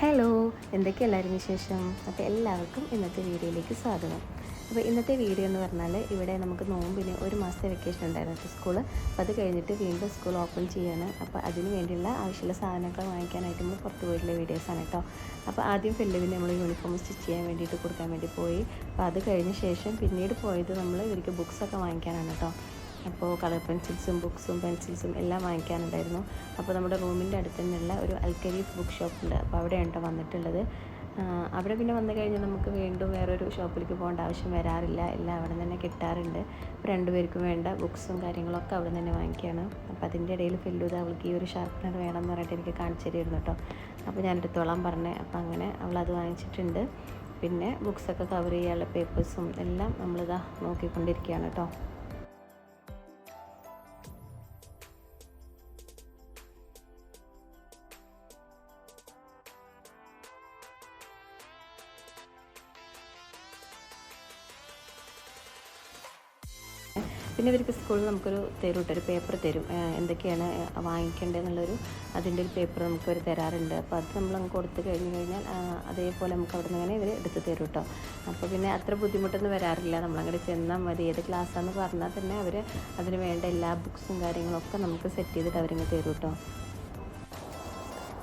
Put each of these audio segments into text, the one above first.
Hello എന്തൊക്കെ എല്ലാവരും വിശേഷം? അപ്പോൾ എല്ലാവർക്കും ഇന്നത്തെ വീഡിയോയിലേക്ക് സ്വാഗതം. അപ്പോൾ ഇന്നത്തെ വീഡിയോ എന്ന് പറഞ്ഞാൽ ഇവിടെ നമുക്ക് നോമ്പിന് ഒരു മാസത്തെ വെക്കേഷൻ ഉണ്ടായിരുന്നു സ്കൂൾ അപ്പോൾ അത് കഴിഞ്ഞിട്ട് വീണ്ടും സ്കൂൾ ഓപ്പൺ ചെയ്യാണ്. അപ്പോൾ അതിന് വേണ്ടിയുള്ള ആവശ്യമുള്ള സാധനങ്ങൾ വാങ്ങിക്കാനായിട്ട് നമ്മൾ പുറത്ത് പോയിട്ടുള്ള വീഡിയോസാണ് കേട്ടോ. അപ്പോൾ ആദ്യം ഫെല്ലുവിന് നമ്മൾ യൂണിഫോം സ്റ്റിച്ച് ചെയ്യാൻ വേണ്ടിയിട്ട് കൊടുക്കാൻ വേണ്ടി പോയി. അപ്പോൾ അത് കഴിഞ്ഞ ശേഷം പിന്നീട് പോയത് നമ്മൾ ഇവർക്ക് ബുക്സൊക്കെ വാങ്ങിക്കാനാണ് കേട്ടോ. അപ്പോൾ കളർ പെൻസിൽസും ബുക്സും പെൻസിൽസും എല്ലാം വാങ്ങിക്കാനുണ്ടായിരുന്നു. അപ്പോൾ നമ്മുടെ റൂമിന്റെ അടുത്ത് നിന്നുള്ള ഒരു അൽക്കരീഫ് ബുക്ക് ഷോപ്പ് ഉണ്ട്. അപ്പോൾ അവിടെയാണ് കേട്ടോ വന്നിട്ടുള്ളത് അവിടെ പിന്നെ വന്നു കഴിഞ്ഞാൽ നമുക്ക് വീണ്ടും വേറൊരു ഷോപ്പിലേക്ക് പോകേണ്ട ആവശ്യം വരാറില്ല. എല്ലാം അവിടെ തന്നെ കിട്ടാറുണ്ട്. അപ്പോൾ രണ്ടുപേർക്കും വേണ്ട ബുക്സും കാര്യങ്ങളൊക്കെ അവിടെ തന്നെ വാങ്ങിക്കുകയാണ്. അപ്പോൾ അതിന്റെ ഇടയിൽ ഫില്ലുത് അവൾക്ക് ഈ ഒരു ഷാർപ്പനർ വേണം എന്ന് പറഞ്ഞിട്ട് എനിക്ക് കാണിച്ചു തരുമായിരുന്നു കേട്ടോ. അപ്പോൾ ഞാൻ എടുത്തോളാം പറഞ്ഞേ. അപ്പോൾ അങ്ങനെ അവൾ അത് വാങ്ങിച്ചിട്ടുണ്ട്. പിന്നെ ബുക്സൊക്കെ കവർ ചെയ്യാനുള്ള പേപ്പേഴ്സും എല്ലാം നമ്മളിതാ നോക്കിക്കൊണ്ടിരിക്കുകയാണ് കേട്ടോ. പിന്നെ ഇവർക്ക് സ്കൂളിൽ നമുക്കൊരു തരും ഒരു പേപ്പർ തരും. എന്തൊക്കെയാണ് വാങ്ങിക്കേണ്ടതെന്നുള്ളൊരു അതിന്റെ ഒരു പേപ്പർ നമുക്ക് തരാറുണ്ട്. അപ്പോൾ അത് നമ്മൾ അങ്ങ് കൊടുത്തു കഴിഞ്ഞ് കഴിഞ്ഞാൽ അതേപോലെ നമുക്ക് അവിടെ നിന്ന് ഇങ്ങനെ ഇവർ എടുത്ത് തരും കേട്ടോ. അപ്പോൾ പിന്നെ അത്ര ബുദ്ധിമുട്ടൊന്നും വരാറില്ല. നമ്മളങ്ങോട്ട് ചെന്നാൽ മതി. ഏത് ക്ലാസ്സാന്ന് പറഞ്ഞാൽ തന്നെ അവർ അതിന് വേണ്ട എല്ലാ ബുക്സും കാര്യങ്ങളൊക്കെ നമുക്ക് സെറ്റ് ചെയ്തിട്ട് അവരിങ്ങ് തരും കേട്ടോ.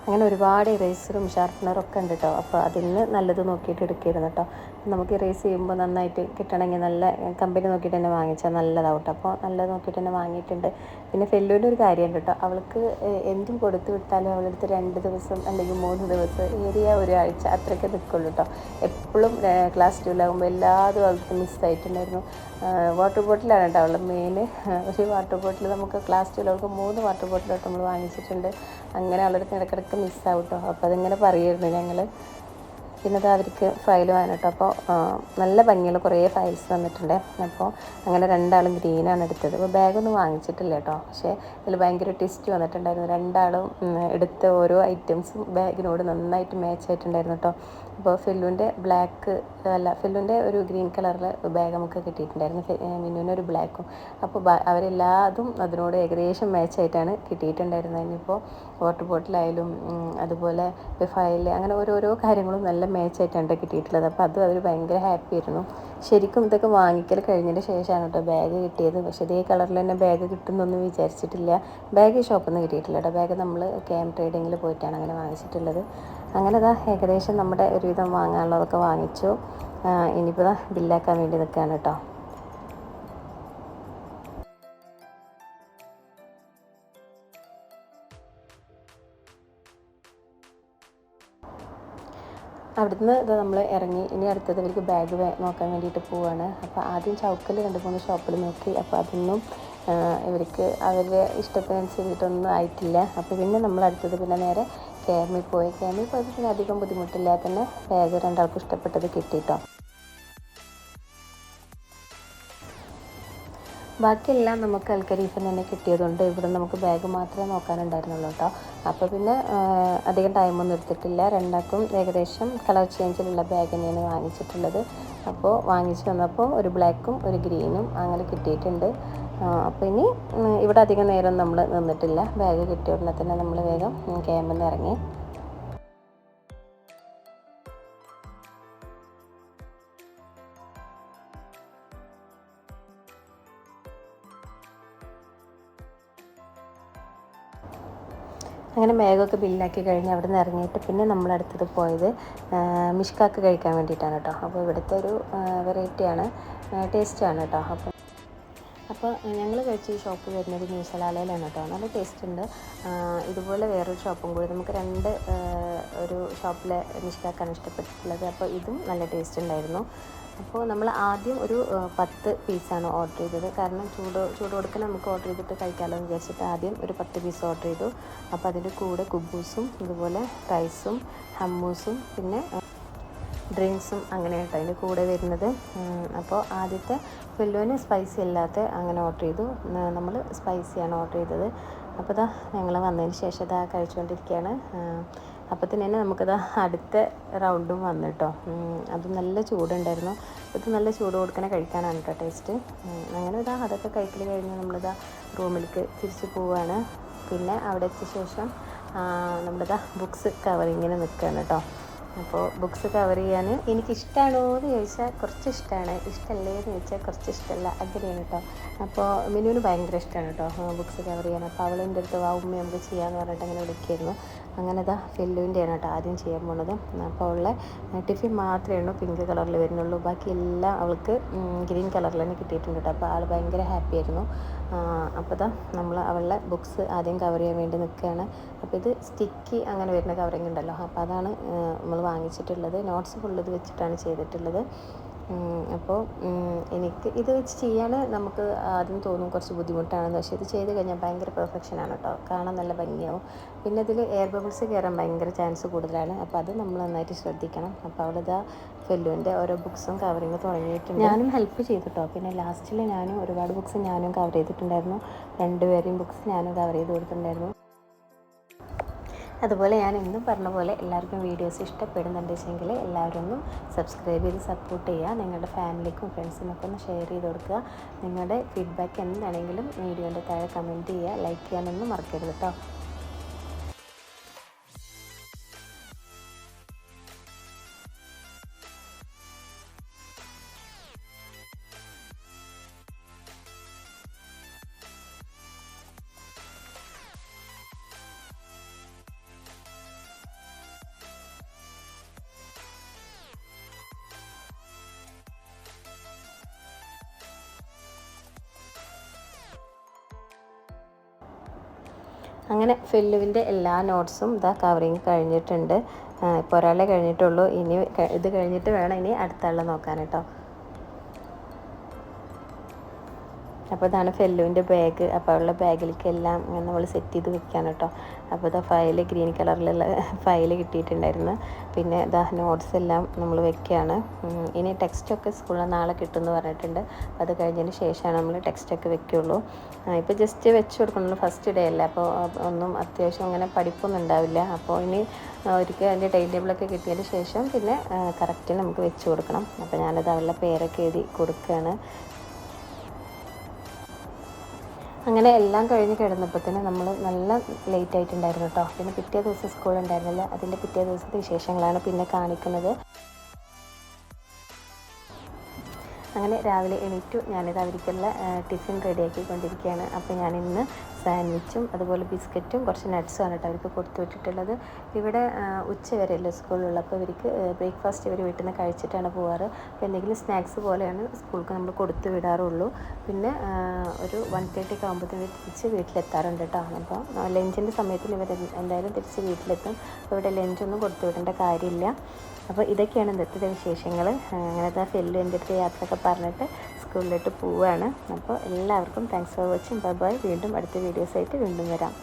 അങ്ങനെ ഒരുപാട് ഇറേസറും ഷാർപ്പനറും ഒക്കെ ഉണ്ട് കേട്ടോ. അപ്പോൾ അതിൽ നിന്ന് നല്ലത് നോക്കിയിട്ട് എടുക്കിയിരുന്നു കേട്ടോ. നമുക്ക് റേസ് ചെയ്യുമ്പോൾ നന്നായിട്ട് കിട്ടണമെങ്കിൽ നല്ല കമ്പനി നോക്കിയിട്ട് തന്നെ വാങ്ങിച്ചാൽ നല്ലതാവും കേട്ടോ അപ്പോൾ നല്ലത് നോക്കിയിട്ട് തന്നെ വാങ്ങിയിട്ടുണ്ട്. പിന്നെ ഫെല്ലുവിന്റെ ഒരു കാര്യമുണ്ട് കേട്ടോ. അവൾക്ക് എന്തും കൊടുത്തു വിട്ടാലും അവളെടുത്ത് രണ്ട് ദിവസം അല്ലെങ്കിൽ മൂന്ന് ദിവസം ഏരിയ ഒരാഴ്ച അത്രയ്ക്ക് നിൽക്കുള്ളൂ കേട്ടോ. എപ്പോഴും ക്ലാസ് ടൂലാകുമ്പോൾ എല്ലാതും അവൾക്ക് മിസ്സായിട്ടുണ്ടായിരുന്നു വാട്ടർ ബോട്ടിലാണ് കേട്ടോ അവൾ മെയിൻ പക്ഷേ വാട്ടർ ബോട്ടിൽ നമുക്ക് ക്ലാസ് ടൂൽ അവൾക്ക് മൂന്ന് വാട്ടർ ബോട്ടിലോട്ട് നമ്മൾ വാങ്ങിച്ചിട്ടുണ്ട്. അങ്ങനെ അവളെടുത്ത് ഇടയ്ക്കിടയ്ക്ക് മിസ്സാവും കേട്ടോ. അപ്പോൾ അതിങ്ങനെ പറയുമായിരുന്നു ഞങ്ങൾ പിന്നെ അത് അവർക്ക് ഫയൽ വേണം അപ്പോൾ നല്ല ഭംഗിയുള്ള കുറേ ഫയൽസ് വന്നിട്ടുണ്ട്. അപ്പോൾ അങ്ങനെ രണ്ടാളും ഗ്രീനാണ് എടുത്തത്. അപ്പോൾ ബാഗൊന്നും വാങ്ങിച്ചിട്ടില്ല കേട്ടോ പക്ഷേ ഇതിൽ ഭയങ്കര ട്വിസ്റ്റ് വന്നിട്ടുണ്ടായിരുന്നു. രണ്ടാളും എടുത്ത ഓരോ ഐറ്റംസും ബാഗിനോട് നന്നായിട്ട് മാച്ച് ആയിട്ടുണ്ടായിരുന്നു കേട്ടോ അപ്പോൾ ഫില്ലുവിന്റെ ബ്ലാക്ക് അല്ല ഫില്ലുവിന്റെ ഒരു ഗ്രീൻ കളറിൽ ബാഗ് നമുക്ക് കിട്ടിയിട്ടുണ്ടായിരുന്നു. മിന്നുവിന്റെ ഒരു ബ്ലാക്കും അപ്പോൾ അവരെല്ലാതും അതിനോട് ഏകദേശം മാച്ച് ആയിട്ടാണ് കിട്ടിയിട്ടുണ്ടായിരുന്നത്. ഇനിയിപ്പോൾ വാട്ടർ ബോട്ടിലായാലും അതുപോലെ ഫയൽ അങ്ങനെ ഓരോരോ കാര്യങ്ങളും നല്ല മാച്ച് ആയിട്ടാണ് കിട്ടിയിട്ടുള്ളത്. അപ്പോൾ അതും അവർ ഭയങ്കര ഹാപ്പി ആയിരുന്നു. ശരിക്കും ഇതൊക്കെ വാങ്ങിക്കൽ കഴിഞ്ഞതിന് ശേഷമാണ് കേട്ടോ ബാഗ് കിട്ടിയത്. പക്ഷേ ഇതേ കളറിൽ തന്നെ ബാഗ് കിട്ടുന്നൊന്നും വിചാരിച്ചിട്ടില്ല. ബാഗ് ഷോപ്പിൽ നിന്ന് കിട്ടിയിട്ടില്ല കേട്ടോ ബാഗ് നമ്മൾ ക്യാം ട്രേഡിങ്ങിൽ പോയിട്ടാണ് അങ്ങനെ വാങ്ങിച്ചിട്ടുള്ളത്. അങ്ങനെ ഇതാ ഏകദേശം നമ്മുടെ ഒരുവിധം വാങ്ങാനുള്ളതൊക്കെ വാങ്ങിച്ചു. ഇനിയിപ്പോൾ ബില്ലാക്കാൻ വേണ്ടി നിൽക്കുകയാണ് കേട്ടോ അവിടുന്ന് ഇത് നമ്മൾ ഇറങ്ങി. ഇനി അടുത്തത് ഇവർക്ക് ബാഗ് നോക്കാൻ വേണ്ടിയിട്ട് പോവാണ്. അപ്പോൾ ആദ്യം ചൗക്കൽ രണ്ട് മൂന്ന് ഷോപ്പിൽ നോക്കി. അപ്പോൾ അതൊന്നും ഇവർക്ക് അവരുടെ ഇഷ്ടത്തിനനുസരിച്ചിട്ടൊന്നും ആയിട്ടില്ല. അപ്പോൾ പിന്നെ നമ്മൾ അടുത്തത് പിന്നെ നേരെ ക്യാമിൽ പോയി. ക്യാമിൽ പോയപ്പോൾ പിന്നെ അധികം ബുദ്ധിമുട്ടില്ലാതെ തന്നെ ബാഗ് രണ്ടാൾക്കും ഇഷ്ടപ്പെട്ടത് കിട്ടിയിട്ടോ ബാക്കിയെല്ലാം നമുക്ക് അൽക്കരീഫിൽ തന്നെ കിട്ടിയതുകൊണ്ട് ഇവിടെ നമുക്ക് ബാഗ് മാത്രമേ നോക്കാനുണ്ടായിരുന്നുള്ളൂ കേട്ടോ. അപ്പോൾ പിന്നെ അധികം ടൈമൊന്നും എടുത്തിട്ടില്ല. രണ്ടാൾക്കും ഏകദേശം കളർ ചേഞ്ചിലുള്ള ബാഗ് തന്നെയാണ് വാങ്ങിച്ചിട്ടുള്ളത്. അപ്പോൾ വാങ്ങിച്ച് വന്നപ്പോൾ ഒരു ബ്ലാക്കും ഒരു ഗ്രീനും അങ്ങനെ കിട്ടിയിട്ടുണ്ട്. അപ്പോൾ ഇനി ഇവിടെ അധികം നേരം നമ്മൾ നിന്നിട്ടില്ല. ബാഗ് കിട്ടിയ ഉടനെ തന്നെ നമ്മൾ വേഗം ക്യാമ്പിൽ നിന്ന് ഇറങ്ങി. അങ്ങനെ മേഘമൊക്കെ ബില്ലാക്കി കഴിഞ്ഞ് അവിടെ നിന്ന് ഇറങ്ങിയിട്ട് പിന്നെ നമ്മൾ അടുത്തത് പോയത് മിഷ്കാക്ക് കഴിക്കാൻ വേണ്ടിയിട്ടാണ് കേട്ടോ. അപ്പോൾ ഇവിടുത്തെ ഒരു വെറൈറ്റിയാണ് ടേസ്റ്റാണ് കേട്ടോ. അപ്പോൾ അപ്പോൾ ഞങ്ങൾ കഴിച്ച ഈ ഷോപ്പ് വരുന്നത് ന്യൂ സലാലയിലാണ് കേട്ടോ. നല്ല ടേസ്റ്റ് ഉണ്ട്. ഇതുപോലെ വേറൊരു ഷോപ്പും കൂടി. നമുക്ക് രണ്ട് ഒരു ഷോപ്പിലെ മിഷ്കാക്കാണ് ഇഷ്ടപ്പെട്ടിട്ടുള്ളത്. അപ്പോൾ ഇതും നല്ല ടേസ്റ്റ് ഉണ്ടായിരുന്നു. അപ്പോൾ നമ്മൾ ആദ്യം ഒരു പത്ത് പീസാണ് ഓർഡർ ചെയ്തത്. കാരണം ചൂട് ചൂട് കൊടുക്കാൻ നമുക്ക് ഓർഡർ ചെയ്തിട്ട് കഴിക്കാമല്ലോ എന്ന് വിചാരിച്ചിട്ട് ആദ്യം ഒരു പത്ത് പീസ് ഓർഡർ ചെയ്തു. അപ്പോൾ അതിന്റെ കൂടെ കുബൂസും ഇതുപോലെ റൈസും ഹമ്മൂസും പിന്നെ ഡ്രിങ്ക്സും അങ്ങനെ കേട്ടോ അതിന്റെ കൂടെ വരുന്നത്. അപ്പോൾ ആദ്യത്തെ ഫെല്ലുവിന് സ്പൈസി അല്ലാത്ത അങ്ങനെ ഓർഡർ ചെയ്തു. നമ്മൾ സ്പൈസിയാണ് ഓർഡർ ചെയ്തത്. അപ്പോൾ ഇതാ ഞങ്ങൾ വന്നതിന് ശേഷം ഇതാ കഴിച്ചുകൊണ്ടിരിക്കുകയാണ്. അപ്പത്തിന് തന്നെ നമുക്കത് അടുത്ത റൗണ്ടും വന്നു കേട്ടോ അത് നല്ല ചൂടുണ്ടായിരുന്നു. ഇത് നല്ല ചൂട് കൊടുക്കണ കഴിക്കാനാണ് കേട്ടോ ടേസ്റ്റ് അങ്ങനെ ഇതാ അതൊക്കെ കഴിക്കൽ കഴിഞ്ഞ് നമ്മളിതാ റൂമിലേക്ക് തിരിച്ചു പോവുകയാണ് പിന്നെ അവിടെ എത്തിയ ശേഷം നമ്മളിതാ ബുക്സ് കവറിങ്ങിന് നിൽക്കുകയാണ് കേട്ടോ അപ്പോൾ ബുക്സ് കവർ ചെയ്യാൻ എനിക്കിഷ്ടമാണോ എന്ന് ചോദിച്ചാൽ കുറച്ച് ഇഷ്ടമാണ് ഇഷ്ടമല്ലേ എന്ന് ചോദിച്ചാൽ കുറച്ച് ഇഷ്ടമല്ല അങ്ങനെയാണ് കേട്ടോ അപ്പോൾ മിനുവിന് ഭയങ്കര ഇഷ്ടമാണ് കേട്ടോ ബുക്സ് കവർ ചെയ്യാൻ. അപ്പോൾ അവൾ എന്റെ അടുത്ത് വാ ഉമ്മ നമുക്ക് ചെയ്യാമെന്ന് പറഞ്ഞിട്ട് അങ്ങനെ വിളിക്കായിരുന്നു. അങ്ങനെ ഇതാ ഫെല്ലുവിന്റെയാണ് കേട്ടോ ആദ്യം ചെയ്യാൻ പോണത്. അപ്പോൾ അവളെ ടിഫിൻ മാത്രമേ ഉള്ളൂ പിങ്ക് കളറിൽ വരുന്നുള്ളൂ. ബാക്കി എല്ലാം അവൾക്ക് ഗ്രീൻ കളറിൽ തന്നെ കിട്ടിയിട്ടുണ്ട് കേട്ടോ അപ്പോൾ ആൾ ഭയങ്കര ഹാപ്പി ആയിരുന്നു. അപ്പോൾ ഇതാ നമ്മൾ അവളുടെ ബുക്സ് ആദ്യം കവർ ചെയ്യാൻ വേണ്ടി നിൽക്കുകയാണ്. അപ്പോൾ ഇത് സ്റ്റിക്കി അങ്ങനെ വരുന്ന കവറിങ് ഉണ്ടല്ലോ. അപ്പോൾ അതാണ് നമ്മൾ വാങ്ങിച്ചിട്ടുള്ളത്. നോട്ട്സ് ഫുള്ള് വെച്ചിട്ടാണ് ചെയ്തിട്ടുള്ളത്. അപ്പോൾ എനിക്ക് ഇത് വെച്ച് ചെയ്യാൻ നമുക്ക് ആദ്യം തോന്നും കുറച്ച് ബുദ്ധിമുട്ടാണെന്ന്. പക്ഷേ ഇത് ചെയ്ത് കഴിഞ്ഞാൽ ഭയങ്കര പെർഫെക്ഷനാണ് കേട്ടോ. കാണാൻ നല്ല ഭംഗിയാവും. പിന്നെ ഇതിൽ എയർ ബബിൾസ് കയറാൻ ഭയങ്കര ചാൻസ് കൂടുതലാണ്. അപ്പോൾ അത് നമ്മൾ നന്നായിട്ട് ശ്രദ്ധിക്കണം. അപ്പോൾ അവിടെ ഇതാ ഫെല്ലുവിന്റെ ഓരോ ബുക്സും കവറിങ് തുടങ്ങിയിട്ടുണ്ട്. ഞാനും ഹെൽപ്പ് ചെയ്തു കേട്ടോ. പിന്നെ ലാസ്റ്റിൽ ഞാനും ഒരുപാട് ബുക്സ് ഞാനും കവർ ചെയ്തിട്ടുണ്ടായിരുന്നു. രണ്ടുപേരെയും ബുക്സ് ഞാനും കവർ ചെയ്ത് കൊടുത്തിട്ടുണ്ടായിരുന്നു. അതുപോലെ ഞാൻ എന്നും പറഞ്ഞ പോലെ എല്ലാവർക്കും വീഡിയോസ് ഇഷ്ടപ്പെടുന്നുണ്ട് വെച്ചെങ്കിൽ എല്ലാവരും ഒന്നും സബ്സ്ക്രൈബ് ചെയ്ത് സപ്പോർട്ട് ചെയ്യുക. നിങ്ങളുടെ ഫാമിലിക്കും ഫ്രണ്ട്സിനൊക്കെ ഒന്ന് ഷെയർ ചെയ്ത് കൊടുക്കുക. നിങ്ങളുടെ ഫീഡ്ബാക്ക് എന്താണെങ്കിലും വീഡിയോന്റെ താഴെ കമന്റ് ചെയ്യുക. ലൈക്ക് ചെയ്യാനൊന്നും മറക്കരുത് കേട്ടോ അങ്ങനെ ഫില്ലുവിന്റെ എല്ലാ നോട്ട്സും ഇതാ കവറിങ് കഴിഞ്ഞിട്ടുണ്ട്. ഇപ്പോൾ ഒരാളെ കഴിഞ്ഞിട്ടുള്ളൂ. ഇനി ഇത് കഴിഞ്ഞിട്ട് വേണം ഇനി അടുത്ത ആളെ നോക്കാൻ കേട്ടോ. അപ്പോൾ ഇതാണ് ഫെല്ലുവിന്റെ ബാഗ്. അപ്പോൾ അവളുടെ ബാഗിലേക്ക് എല്ലാം നമ്മൾ സെറ്റ് ചെയ്ത് വെക്കുകയാണ് കേട്ടോ. അപ്പോൾ ഇതാ ഫയൽ ഗ്രീൻ കളറിലുള്ള ഫയൽ കിട്ടിയിട്ടുണ്ടായിരുന്നു. പിന്നെ ഇതാ നോട്ട്സ് എല്ലാം നമ്മൾ വെക്കുകയാണ് ഇനി ടെക്സ്റ്റൊക്കെ സ്കൂളിൽ നാളെ കിട്ടുമെന്ന് പറഞ്ഞിട്ടുണ്ട്. അത് കഴിഞ്ഞതിന് ശേഷമാണ് നമ്മൾ ടെക്സ്റ്റൊക്കെ വെക്കുകയുള്ളൂ ഇപ്പോൾ ജസ്റ്റ് വെച്ച് കൊടുക്കണുള്ളൂ ഫസ്റ്റ് ഡേ അല്ലേ? അപ്പോൾ ഒന്നും അത്യാവശ്യം അങ്ങനെ പഠിപ്പൊന്നും ഉണ്ടാവില്ല. അപ്പോൾ ഇനി ഒരിക്കൽ അതിന്റെ ടൈം ടേബിളൊക്കെ കിട്ടിയതിന് ശേഷം പിന്നെ കറക്റ്റ് നമുക്ക് വെച്ച് കൊടുക്കണം. അപ്പോൾ ഞാനത് അവളുടെ പേരൊക്കെ എഴുതി കൊടുക്കുകയാണ്. അങ്ങനെ എല്ലാം കഴിഞ്ഞ് കിടന്നപ്പോഴത്തേന് നമ്മൾ നല്ല ലേറ്റ് ആയിട്ടുണ്ടായിരുന്നു കേട്ടോ പിന്നെ പിറ്റേ ദിവസം സ്കൂൾ ഉണ്ടായിരുന്നില്ല. അതിന്റെ പിറ്റേ ദിവസത്തെ വിശേഷങ്ങളാണ് പിന്നെ കാണിക്കുന്നത്. അങ്ങനെ രാവിലെ എണീറ്റു ഞാനിത് അവർക്കുള്ള ടിഫിൻ റെഡിയാക്കിക്കൊണ്ടിരിക്കുകയാണ്. അപ്പോൾ ഞാൻ ഇന്ന് സാൻഡ്വിച്ചും അതുപോലെ ബിസ്ക്കറ്റും കുറച്ച് നട്ട്സുമാണ് കേട്ടോ അവർക്ക് കൊടുത്തു വിട്ടിട്ടുള്ളത്. ഇവിടെ ഉച്ച വരെയല്ലേ സ്കൂളിലുള്ളപ്പോൾ ഇവർക്ക് ബ്രേക്ക്ഫാസ്റ്റ് ഇവർ വീട്ടിൽ നിന്ന് കഴിച്ചിട്ടാണ് പോവാറ്. അപ്പോൾ എന്തെങ്കിലും സ്നാക്സ് പോലെയാണ് സ്കൂൾക്ക് നമ്മൾ കൊടുത്തു വിടാറുള്ളൂ. പിന്നെ ഒരു വൺ തേർട്ടി ഒക്കെ ആകുമ്പോഴത്തേന് തിരിച്ച് വീട്ടിലെത്താറുണ്ട് കേട്ടോ. അപ്പോൾ ലഞ്ചിന്റെ സമയത്തിന് ഇവർ എന്തായാലും തിരിച്ച് വീട്ടിലെത്തും. ഇവിടെ ലഞ്ചൊന്നും കൊടുത്തു വിടേണ്ട കാര്യമില്ല. അപ്പോൾ ഇതൊക്കെയാണ് ഇന്നത്തെ വിശേഷങ്ങൾ. അങ്ങനത്തെ ഫെല്ലു എന്റെ അടുത്ത് യാത്രയൊക്കെ പറഞ്ഞിട്ട് സ്കൂളിലോട്ട് പോവുകയാണ്. അപ്പോൾ എല്ലാവർക്കും thanks for watching bye bye വീണ്ടും അടുത്ത വീഡിയോസായിട്ട് വീണ്ടും വരാം.